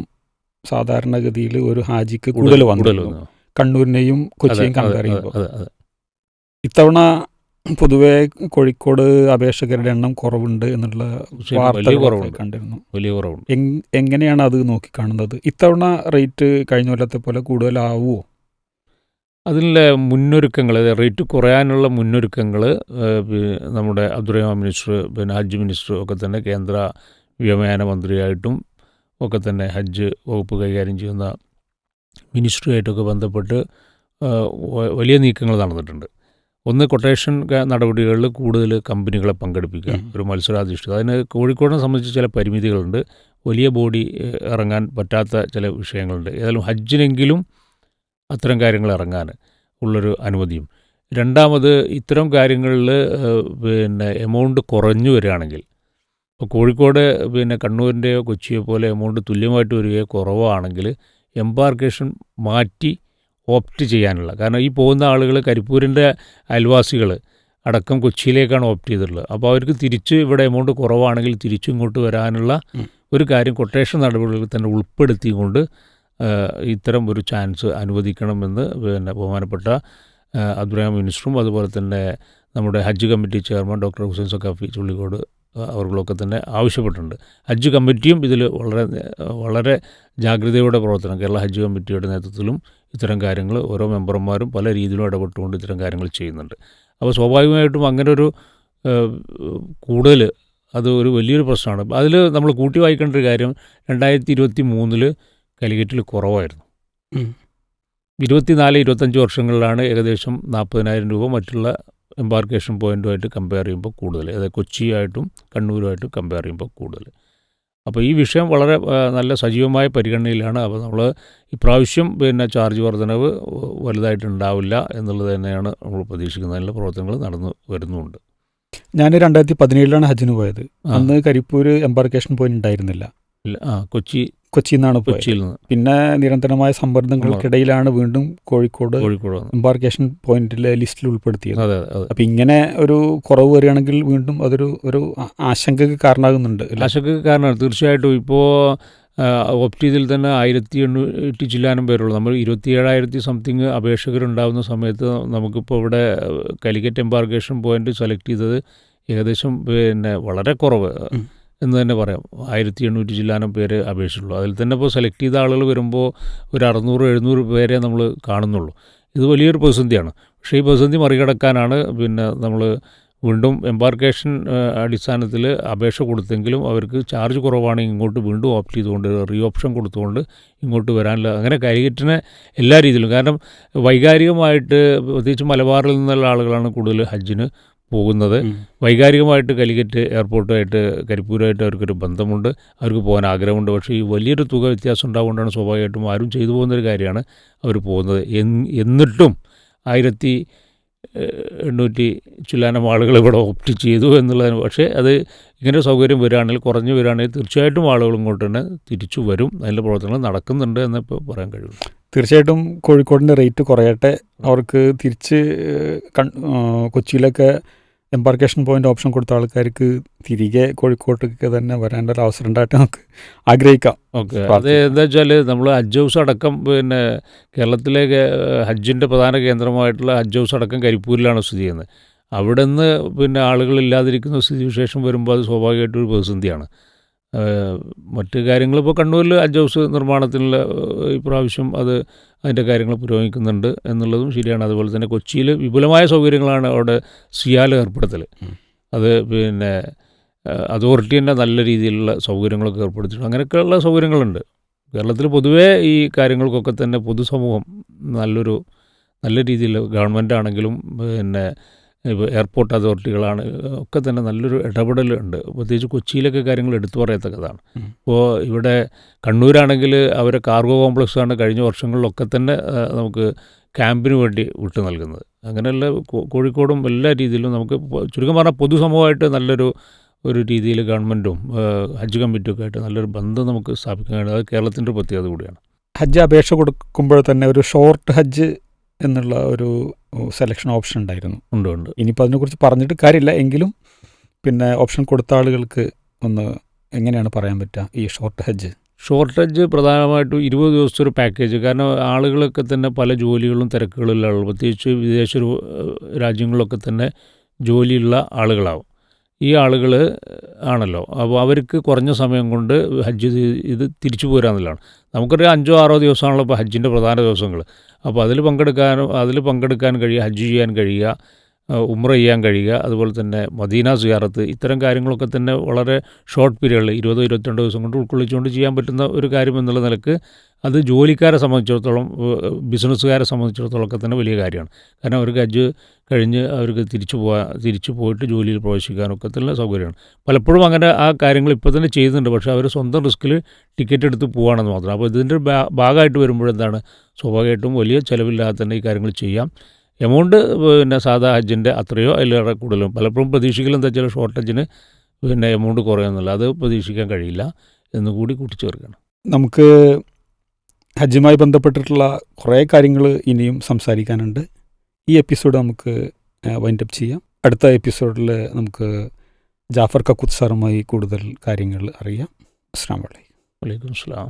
സാധാരണഗതിയിൽ ഒരു ഹാജിക്ക് കൂടുതൽ വന്നു. കണ്ണൂരിനെയും കൊച്ചിയും കമ്പയർ ഇത്തവണ പൊതുവെ കോഴിക്കോട് അപേക്ഷകരുടെ എണ്ണം കുറവുണ്ട് എന്നുള്ള വാർത്തകൾ കണ്ടിരുന്നു. വലിയ കുറവുണ്ട്. എങ്ങനെയാണ് അത് നോക്കിക്കാണുന്നത്? ഇത്തവണ റേറ്റ് കഴിഞ്ഞ കൊല്ലത്തെ പോലെ കൂടുതലാവുമോ അതിലെ മുന്നൊരുക്കങ്ങൾ റേറ്റ് കുറയാനുള്ള മുന്നൊരുക്കങ്ങൾ നമ്മുടെ അബ്ദുറഹ്മാൻ മിനിസ്റ്റർ പിന്നെ ഹജ്ജ് മിനിസ്റ്റർ ഒക്കെ തന്നെ കേന്ദ്ര വ്യോമയാന മന്ത്രിയായിട്ടും ഒക്കെ തന്നെ ഹജ്ജ് വകുപ്പ് കൈകാര്യം ചെയ്യുന്ന മിനിസ്ട്രിയായിട്ടൊക്കെ ബന്ധപ്പെട്ട് വലിയ നീക്കങ്ങൾ നടന്നിട്ടുണ്ട്. ഒന്ന് കൊട്ടേഷൻ നടപടികളിൽ കൂടുതൽ കമ്പനികളെ പങ്കെടുപ്പിക്കുക ഒരു മത്സരാധിഷ്ഠിത. അതിന് കോഴിക്കോടിനെ സംബന്ധിച്ച് ചില പരിമിതികളുണ്ട്. വലിയ ബോഡി ഇറങ്ങാൻ പറ്റാത്ത ചില വിഷയങ്ങളുണ്ട്. ഏതായാലും ഹജ്ജിനെങ്കിലും അത്തരം കാര്യങ്ങൾ ഇറങ്ങാൻ ഉള്ളൊരു അനുമതിയും. രണ്ടാമത് ഇത്തരം കാര്യങ്ങളിൽ പിന്നെ എമൗണ്ട് കുറഞ്ഞു വരികയാണെങ്കിൽ കോഴിക്കോട് പിന്നെ കണ്ണൂരിന്റെയോ കൊച്ചിയോ പോലെ എമൗണ്ട് തുല്യമായിട്ട് വരികയോ കുറവാണെങ്കിൽ എംബാർക്കേഷൻ മാറ്റി ഓപ്റ്റ് ചെയ്യാനുള്ള. കാരണം ഈ പോകുന്ന ആളുകൾ കരിപ്പൂരിന്റെ അയൽവാസികൾ അടക്കം കൊച്ചിയിലേക്കാണ് ഓപ്റ്റ് ചെയ്തിട്ടുള്ളത്. അപ്പോൾ അവർക്ക് തിരിച്ച് ഇവിടെ എമൗണ്ട് കുറവാണെങ്കിൽ തിരിച്ചു ഇങ്ങോട്ട് വരാനുള്ള ഒരു കാര്യം കൊട്ടേഷൻ നടപടികളിൽ തന്നെ ഉൾപ്പെടുത്തിക്കൊണ്ട് ഇത്തരം ഒരു ചാൻസ് അനുവദിക്കണമെന്ന് പിന്നെ ബഹുമാനപ്പെട്ട അബ്ദുറഹ്മാൻ മിനിസ്റ്ററും അതുപോലെ തന്നെ നമ്മുടെ Hajj committee chairman doctor Hussain Sakafi Chullikode ആ, അവർകളൊക്കെ തന്നെ ആവശ്യപ്പെട്ടിട്ടുണ്ട്. ഹജ്ജ് കമ്മിറ്റിയും ഇതിൽ വളരെ വളരെ ജാഗ്രതയോടെ പ്രവർത്തനം കേരള ഹജ്ജ് കമ്മിറ്റിയുടെ നേതൃത്വത്തിലും ഇത്തരം കാര്യങ്ങൾ ഓരോ മെമ്പർമാരും പല രീതിയിലും ഇടപെട്ടുകൊണ്ട് ഇത്തരം കാര്യങ്ങൾ ചെയ്യുന്നുണ്ട്. അപ്പോൾ സ്വാഭാവികമായിട്ടും അങ്ങനെ ഒരു കൂടുതൽ അത് ഒരു വലിയൊരു പ്രശ്നമാണ്. അതിൽ നമ്മൾ കൂട്ടി വായിക്കേണ്ട ഒരു കാര്യം രണ്ടായിരത്തി ഇരുപത്തി മൂന്നിൽ കലിഗറ്റിൽ കുറവായിരുന്നു. ഇരുപത്തിനാല് ഇരുപത്തഞ്ച് വർഷങ്ങളിലാണ് ഏകദേശം നാൽപ്പതിനായിരം രൂപ മറ്റുള്ള എംബാർക്കേഷൻ പോയിന്റുമായിട്ട് കമ്പയർ ചെയ്യുമ്പോൾ കൂടുതൽ. അതായത് കൊച്ചിയായിട്ടും കണ്ണൂരുമായിട്ടും കമ്പയർ ചെയ്യുമ്പോൾ കൂടുതൽ. അപ്പോൾ ഈ വിഷയം വളരെ നല്ല സജീവമായ പരിഗണനയിലാണ്. അപ്പോൾ നമ്മൾ ഇപ്രാവശ്യം പിന്നെ ചാർജ് വർധനവ് വലുതായിട്ടുണ്ടാവില്ല എന്നുള്ളത് തന്നെയാണ് നമ്മൾ പ്രതീക്ഷിക്കുന്നത്. നല്ല പ്രവർത്തനങ്ങൾ നടന്നു വരുന്നുണ്ട്. ഞാൻ രണ്ടായിരത്തി പതിനേഴിലാണ് ഹജ്ജിന് പോയത്. അന്ന് കരിപ്പൂർ എംബാർക്കേഷൻ പോയിന്റ് ഉണ്ടായിരുന്നില്ല. ആ കൊച്ചി കൊച്ചിയിൽ നിന്നാണ് കൊച്ചിയിൽ നിന്ന്. പിന്നെ നിരന്തരമായ സമ്മർദ്ദങ്ങൾക്കിടയിലാണ് വീണ്ടും കോഴിക്കോട് കോഴിക്കോട് എംബാർക്കേഷൻ പോയിന്റിലെ ലിസ്റ്റിൽ ഉൾപ്പെടുത്തിയത്. അതെ അതെ അപ്പം ഇങ്ങനെ ഒരു കുറവ് വരികയാണെങ്കിൽ വീണ്ടും അതൊരു ഒരു ആശങ്കക്ക് കാരണമാകുന്നുണ്ട് ആശങ്കക്ക് ആശങ്ക കാരണമാണ്. തീർച്ചയായിട്ടും ഇപ്പോൾ ഓപ്റ്റ് ചെയ്തിൽ തന്നെ ആയിരത്തി എണ്ണൂറ്റി ചില്ലാനം പേരുള്ളൂ. നമ്മൾ ഇരുപത്തി ഏഴായിരത്തി സംതിങ് അപേക്ഷകരുണ്ടാകുന്ന സമയത്ത് നമുക്കിപ്പോൾ ഇവിടെ കാലിക്കറ്റ് എംബാർക്കേഷൻ പോയിന്റ് സെലക്ട് ചെയ്തത് ഏകദേശം പിന്നെ വളരെ കുറവ്. എന്ന് തന്നെ പറയാം. ആയിരത്തി എണ്ണൂറ്റി ചില്ലാനം പേര് അപേക്ഷിച്ചുള്ളൂ. അതിൽ തന്നെ ഇപ്പോൾ സെലക്ട് ചെയ്ത ആളുകൾ വരുമ്പോൾ ഒരു അറുന്നൂറ് എഴുന്നൂറ് പേരെ നമ്മൾ കാണുന്നുള്ളൂ. ഇത് വലിയൊരു പ്രതിസന്ധിയാണ്. പക്ഷേ ഈ പ്രതിസന്ധി മറികടക്കാനാണ് പിന്നെ നമ്മൾ വീണ്ടും എംബാർക്കേഷൻ അടിസ്ഥാനത്തിൽ അപേക്ഷ കൊടുത്തെങ്കിലും അവർക്ക് ചാർജ് കുറവാണ് ഇങ്ങോട്ട് വീണ്ടും ഓപ്റ്റ് ചെയ്തുകൊണ്ട് റീ ഓപ്ഷൻ കൊടുത്തുകൊണ്ട് ഇങ്ങോട്ട് വരാനുള്ള അങ്ങനെ കാലിക്കറ്റിനെ എല്ലാ രീതിയിലും. കാരണം വൈകാരികമായിട്ട് പ്രത്യേകിച്ച് മലബാറിൽ നിന്നുള്ള ആളുകളാണ് കൂടുതൽ ഹജ്ജിന് പോകുന്നത്. വൈകാരികമായിട്ട് കലിക്കറ്റ് എയർപോർട്ടുമായിട്ട് കരിപ്പൂരുമായിട്ട് അവർക്കൊരു ബന്ധമുണ്ട്. അവർക്ക് പോകാൻ ആഗ്രഹമുണ്ട്. പക്ഷേ ഈ വലിയൊരു തുക വ്യത്യാസം ഉണ്ടാവുകൊണ്ടാണ് സ്വാഭാവികമായിട്ടും ആരും ചെയ്തു പോകുന്നൊരു കാര്യമാണ് അവർ പോകുന്നത്. എന്ന് എന്നിട്ടും ആയിരത്തി എണ്ണൂറ്റി ചില്ലാനം ആളുകൾ ഇവിടെ ഓപ്റ്റ് ചെയ്തു എന്നുള്ളതിന് പക്ഷേ അത് ഇങ്ങനെ സൗകര്യം വരികയാണെങ്കിൽ കുറഞ്ഞു വരികയാണെങ്കിൽ തീർച്ചയായിട്ടും ആളുകൾ ഇങ്ങോട്ട് തന്നെ തിരിച്ചു വരും. അതിന്റെ പ്രവർത്തനങ്ങൾ നടക്കുന്നുണ്ട് എന്ന് ഇപ്പോൾ പറയാൻ കഴിയും തീർച്ചയായിട്ടും കോഴിക്കോടിന്റെ റേറ്റ് കുറയട്ടെ. അവർക്ക് തിരിച്ച് കൺ കൊച്ചിയിലൊക്കെ എംബാർക്കേഷൻ പോയിന്റ് ഓപ്ഷൻ കൊടുത്ത ആൾക്കാർക്ക് തിരികെ കോഴിക്കോട്ടേക്ക് തന്നെ വരേണ്ട ഒരു അവസരം ഉണ്ടായിട്ട് നമുക്ക് ആഗ്രഹിക്കാം. ഓക്കെ. അത്. എന്താ വെച്ചാൽ നമ്മൾ ഹജ്ജ് ഹൗസ് അടക്കം പിന്നെ കേരളത്തിലെ ഹജ്ജിന്റെ പ്രധാന കേന്ദ്രമായിട്ടുള്ള ഹജ്ജ് ഹൗസ് അടക്കം കരിപ്പൂരിലാണ് സ്ഥിതി ചെയ്യുന്നത്. അവിടെ നിന്ന് പിന്നെ ആളുകളില്ലാതിരിക്കുന്ന സ്ഥിതിവിശേഷം വരുമ്പോൾ അത് സ്വാഭാവികമായിട്ടൊരു പ്രതിസന്ധിയാണ്. മറ്റ് കാര്യങ്ങൾ ഇപ്പോൾ കണ്ണൂരിൽ അജ് ഹൗസ് നിർമ്മാണത്തിനുള്ള ഏഹ് ഇപ്രാവശ്യം അത് അതിന്റെ കാര്യങ്ങൾ പുരോഗമിക്കുന്നുണ്ട് എന്നുള്ളതും ശരിയാണ്. അതുപോലെ തന്നെ കൊച്ചിയിൽ വിപുലമായ സൗകര്യങ്ങളാണ് അവിടെ സിയാൽ ഏർപ്പെടുത്തൽ അത് പിന്നെ അതോറിറ്റി തന്നെ നല്ല രീതിയിലുള്ള സൗകര്യങ്ങളൊക്കെ ഏർപ്പെടുത്തിയിട്ടുണ്ട്. അങ്ങനെയൊക്കെയുള്ള സൗകര്യങ്ങളുണ്ട്. കേരളത്തിൽ പൊതുവേ ഈ കാര്യങ്ങൾക്കൊക്കെ തന്നെ പൊതുസമൂഹം നല്ലൊരു നല്ല രീതിയിൽ ഗവൺമെന്റ് ആണെങ്കിലും പിന്നെ ഇപ്പോൾ എയർപോർട്ട് അതോറിറ്റികളാണ് ഒക്കെ തന്നെ നല്ലൊരു ഇടപെടലുണ്ട്. പ്രത്യേകിച്ച് കൊച്ചിയിലൊക്കെ കാര്യങ്ങൾ എടുത്തു പറയത്തക്കതാണ്. ഇപ്പോൾ ഇവിടെ കണ്ണൂരാണെങ്കിൽ അവരെ കാർഗോ കോംപ്ലക്സാണ് കഴിഞ്ഞ വർഷങ്ങളിലൊക്കെ തന്നെ നമുക്ക് ക്യാമ്പിന് വേണ്ടി വിട്ടു നൽകുന്നത്. അങ്ങനെയുള്ള കോഴിക്കോടും എല്ലാ രീതിയിലും നമുക്ക് ചുരുക്കം പറഞ്ഞാൽ പൊതുസമൂഹമായിട്ട് നല്ലൊരു ഒരു രീതിയിൽ ഗവൺമെന്റും ഹജ്ജ് കമ്മിറ്റിയും ഒക്കെ ആയിട്ട് നല്ലൊരു ബന്ധം നമുക്ക് സ്ഥാപിക്കാൻ കഴിയും അത് കേരളത്തിന്റെ പ്രത്യേകത കൂടിയാണ്. ഹജ്ജ് അപേക്ഷ കൊടുക്കുമ്പോൾ തന്നെ ഒരു ഷോർട്ട് ഹജ്ജ് എന്നുള്ള ഒരു സെലക്ഷൻ ഓപ്ഷൻ ഉണ്ടായിരുന്നു. ഉണ്ട് ഉണ്ട്. ഇനിയിപ്പോൾ അതിനെക്കുറിച്ച് പറഞ്ഞിട്ട് കാര്യമില്ല. എങ്കിലും പിന്നെ ഓപ്ഷൻ കൊടുത്ത ആളുകൾക്ക് ഒന്ന് എങ്ങനെയാണ് പറയാൻ പറ്റുക? ഈ ഷോർട്ട് ഹജ്ജ് ഷോർട്ടേജ് പ്രധാനമായിട്ടും ഇരുപത് ദിവസത്തെ ഒരു പാക്കേജ് കാരണം ആളുകളൊക്കെ തന്നെ പല ജോലികളും തിരക്കുകളിലുള്ള പ്രത്യേകിച്ച് വിദേശ രാജ്യങ്ങളിലൊക്കെ തന്നെ ജോലിയുള്ള ആളുകളാവും. ഈ ആളുകൾ ആണല്ലോ. അപ്പോൾ അവർക്ക് കുറഞ്ഞ സമയം കൊണ്ട് ഹജ്ജ് ഇത് തിരിച്ചു പോരാന്നുള്ളതാണ് നമുക്കൊരു അഞ്ചോ ആറോ ദിവസമാണല്ലോ ഇപ്പോൾ ഹജ്ജിന്റെ പ്രധാന ദിവസങ്ങൾ. അപ്പോൾ അതിൽ പങ്കെടുക്കാനും അതിൽ പങ്കെടുക്കാൻ കഴിയുക ഹജ്ജ് ചെയ്യാൻ കഴിയുക ഉംറ ചെയ്യാൻ കഴിയുക. അതുപോലെ തന്നെ മദീന സിയാറത്ത്. ഇത്തരം കാര്യങ്ങളൊക്കെ തന്നെ വളരെ ഷോർട്ട് പീരിയഡിൽ ഇരുപതോ ഇരുപത്തിരണ്ടോ ദിവസം കൊണ്ട് ഉൾക്കൊള്ളിച്ചുകൊണ്ട് ചെയ്യാൻ പറ്റുന്ന ഒരു കാര്യം എന്നുള്ള നിലയ്ക്ക് അത് ജോലിക്കാരെ സംബന്ധിച്ചിടത്തോളം ബിസിനസ്സുകാരെ സംബന്ധിച്ചിടത്തോളം ഒക്കെ തന്നെ വലിയ കാര്യമാണ്. കാരണം അവർക്ക് ഹജ്ജ് കഴിഞ്ഞ് അവർക്ക് തിരിച്ചു പോകാൻ തിരിച്ചു പോയിട്ട് ജോലിയിൽ പ്രവേശിക്കാനൊക്കെ തന്നെ സൗകര്യമാണ്. പലപ്പോഴും അങ്ങനെ ആ കാര്യങ്ങൾ ഇപ്പോൾ തന്നെ ചെയ്യുന്നുണ്ട് പക്ഷേ അവർ സ്വന്തം റിസ്ക്കിൽ ടിക്കറ്റ് എടുത്ത് പോവുകയാണെന്ന് മാത്രം. അപ്പോൾ ഇതിന്റെ ഭാഗമായിട്ട് വരുമ്പോഴെന്താണ്? സ്വാഭാവികമായിട്ടും വലിയ ചിലവില്ലാതെ തന്നെ ഈ കാര്യങ്ങൾ ചെയ്യാം. എമൗണ്ട് പിന്നെ സാധാ ഹജ്ജിന്റെ അത്രയോ അതിലേറെ കൂടുതലും. പലപ്പോഴും പ്രതീക്ഷിക്കലും എന്താ വെച്ചാൽ ഷോർട്ടേജിന് പിന്നെ എമൗണ്ട് കുറയുന്നില്ല അത് പ്രതീക്ഷിക്കാൻ കഴിയില്ല എന്നും കൂടി കൂട്ടിച്ചേർക്കണം. നമുക്ക് ഹജ്ജുമായി ബന്ധപ്പെട്ടിട്ടുള്ള കുറേ കാര്യങ്ങൾ ഇനിയും സംസാരിക്കാനുണ്ട്. ഈ എപ്പിസോഡ് നമുക്ക് വൈൻഡപ്പ് ചെയ്യാം. അടുത്ത എപ്പിസോഡിൽ നമുക്ക് ജാഫർ കക്കുത്ത് സാറുമായി കൂടുതൽ കാര്യങ്ങൾ അറിയാം. അസ്സാം വലൈക്കും വലൈക്കും സ്ലാം